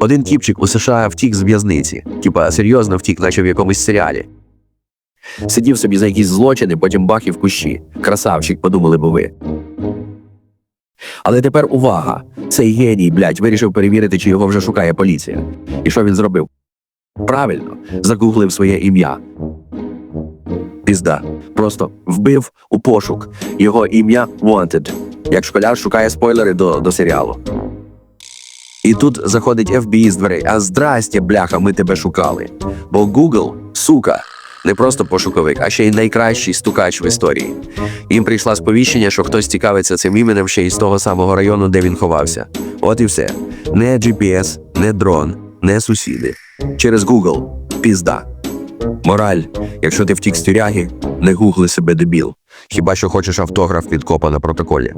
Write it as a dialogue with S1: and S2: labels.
S1: Один тіпчик у США втік з в'язниці. Типа серйозно втік, наче в якомусь серіалі. Сидів собі за якісь злочини, потім бах і в кущі. Красавчик, подумали б ви. Але тепер увага! Цей геній, блядь, вирішив перевірити, чи його вже шукає поліція. І що він зробив? Правильно, загуглив своє ім'я. Пізда. Просто вбив у пошук. Його ім'я Wanted. Як школяр шукає спойлери до, до серіалу. І тут заходить FBI з дверей. А здрастя, бляха, ми тебе шукали. Бо Google, сука, не просто пошуковик, а ще й найкращий стукач в історії. Їм прийшла сповіщення, що хтось цікавиться цим іменем ще й з того самого району, де він ховався. От і все. Не GPS, не дрон, не сусіди. Через Google. Пізда. Мораль, якщо ти втік з тюряги, не гугли себе дебіл. Хіба що хочеш автограф від копа на протоколі.